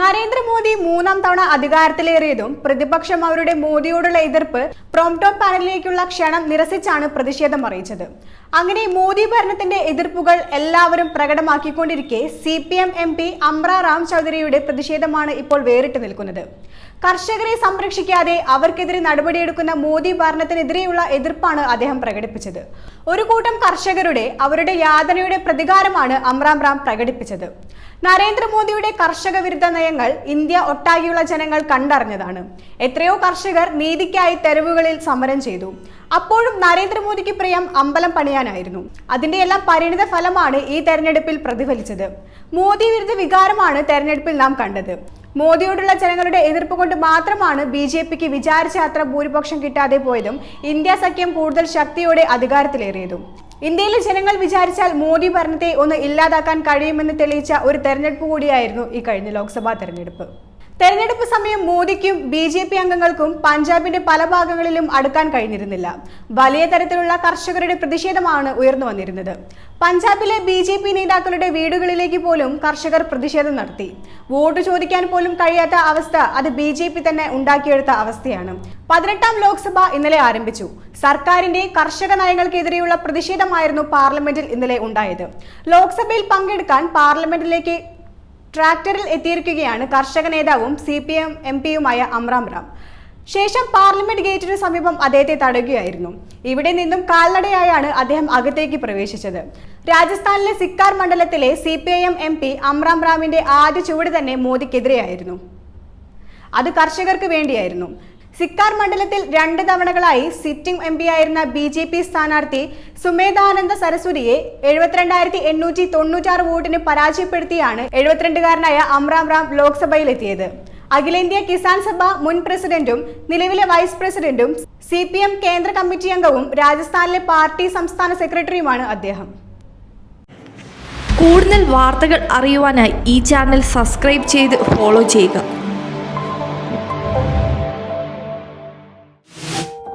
നരേന്ദ്രമോദി മൂന്നാം തവണ അധികാരത്തിലേറിയതും പ്രതിപക്ഷം അവരുടെ മോദിയോടുള്ള എതിർപ്പ് പ്രോംടോ പാനലിലേക്കുള്ള ക്ഷണം നിരസിച്ചാണ് പ്രതിഷേധം അറിയിച്ചത്. അങ്ങനെ മോദി ഭരണത്തിന്റെ എതിർപ്പുകൾ എല്ലാവരും പ്രകടമാക്കിക്കൊണ്ടിരിക്കെ C P M M P Amra Ram ചൗധരിയുടെ പ്രതിഷേധമാണ് ഇപ്പോൾ വേറിട്ട് നിൽക്കുന്നത്. കർഷകരെ സംരക്ഷിക്കാതെ അവർക്കെതിരെ നടപടിയെടുക്കുന്ന മോദി ഭരണത്തിനെതിരെയുള്ള എതിർപ്പാണ് അദ്ദേഹം പ്രകടിപ്പിച്ചത്. ഒരു കൂട്ടം കർഷകരുടെ അവരുടെ യാതനയുടെ പ്രതികാരമാണ് അമ്രാം റാം പ്രകടിപ്പിച്ചത്. നരേന്ദ്രമോദിയുടെ കർഷക വിരുദ്ധ നയങ്ങൾ ഇന്ത്യ ഒട്ടാകെയുള്ള ജനങ്ങൾ കണ്ടറിഞ്ഞതാണ്. എത്രയോ കർഷകർ നീതിക്കായി തെരുവുകളിൽ സമരം ചെയ്തു. അപ്പോഴും നരേന്ദ്രമോദിക്ക് പ്രിയം അമ്പലം പണിയാനായിരുന്നു. അതിന്റെ എല്ലാം പരിണിത ഫലമാണ് ഈ തെരഞ്ഞെടുപ്പിൽ പ്രതിഫലിച്ചത്. മോദി വിരുദ്ധ വികാരമാണ് തെരഞ്ഞെടുപ്പിൽ നാം കണ്ടത്. മോദിയോടുള്ള ജനങ്ങളുടെ എതിർപ്പ് കൊണ്ട് മാത്രമാണ് ബി ജെ പിക്ക് വിചാരിച്ച അത്ര ഭൂരിപക്ഷം കിട്ടാതെ പോയതും ഇന്ത്യ സഖ്യം കൂടുതൽ ശക്തിയോടെ അധികാരത്തിലേറിയതും. ഇന്ത്യയിലെ ജനങ്ങൾ വിചാരിച്ചാൽ മോദി ഭരണത്തെ ഒന്ന് ഇല്ലാതാക്കാൻ കഴിയുമെന്ന് തെളിയിച്ച ഒരു തെരഞ്ഞെടുപ്പ് കൂടിയായിരുന്നു ഈ കഴിഞ്ഞ ലോക്സഭാ തെരഞ്ഞെടുപ്പ്. തെരഞ്ഞെടുപ്പ് സമയം മോദിക്കും ബി ജെ പി അംഗങ്ങൾക്കും പഞ്ചാബിന്റെ പല ഭാഗങ്ങളിലും അടുക്കാൻ കഴിഞ്ഞിരുന്നില്ല. വലിയ തരത്തിലുള്ള കർഷകരുടെ പ്രതിഷേധമാണ് ഉയർന്നു വന്നിരുന്നത്. പഞ്ചാബിലെ ബി ജെ പി നേതാക്കളുടെ വീടുകളിലേക്ക് പോലും കർഷകർ പ്രതിഷേധം നടത്തി. വോട്ട് ചോദിക്കാൻ പോലും കഴിയാത്ത അവസ്ഥ അത് ബി ജെ പി തന്നെ ഉണ്ടാക്കിയെടുത്ത അവസ്ഥയാണ്. പതിനെട്ടാം ലോക്സഭ ഇന്നലെ ആരംഭിച്ചു. സർക്കാരിന്റെ കർഷക നയങ്ങൾക്കെതിരെയുള്ള പ്രതിഷേധമായിരുന്നു പാർലമെന്റിൽ ഇന്നലെ ഉണ്ടായത്. ലോക്സഭയിൽ പങ്കെടുക്കാൻ പാർലമെന്റിലേക്ക് ട്രാക്ടറിൽ എത്തിയിരിക്കുകയാണ് കർഷക നേതാവും സി പി എം എം പിയുമായ അമ്രാം റാം. ശേഷം പാർലമെന്റ് ഗേറ്റിന് സമീപം അദ്ദേഹത്തെ തടയുകയായിരുന്നു. ഇവിടെ നിന്നും കാൽനടയായാണ് അദ്ദേഹം അകത്തേക്ക് പ്രവേശിച്ചത്. രാജസ്ഥാനിലെ സിക്കാർ മണ്ഡലത്തിലെ C P I M M P Amraram റാമിന്റെ ആദ്യ ചുവട് തന്നെ മോദിക്കെതിരെയായിരുന്നു. അത് കർഷകർക്ക് വേണ്ടിയായിരുന്നു. സിക്കാർ മണ്ഡലത്തിൽ രണ്ട് തവണകളായി സിറ്റിംഗ് എം പി ആയിരുന്ന ബി ജെ പി സ്ഥാനാർത്ഥി സുമേധാനന്ദ സരസ്വതിയെ എഴുപത്തിരണ്ടായിരത്തി എണ്ണൂറ്റി തൊണ്ണൂറ്റാറ് വോട്ടിന് പരാജയപ്പെടുത്തിയാണ് എഴുപത്തിരണ്ടുകാരനായ അമ്രാം റാം ലോക്സഭയിലെത്തിയത്. അഖിലേന്ത്യാ കിസാൻ സഭ മുൻ പ്രസിഡന്റും നിലവിലെ വൈസ് പ്രസിഡന്റും സി പി എം കേന്ദ്ര കമ്മിറ്റി അംഗവും രാജസ്ഥാനിലെ പാർട്ടി സംസ്ഥാന സെക്രട്ടറിയുമാണ് അദ്ദേഹം. കൂടുതൽ വാർത്തകൾ അറിയുവാനായി ഈ ചാനൽ സബ്സ്ക്രൈബ് ചെയ്ത് ഫോളോ ചെയ്യുക.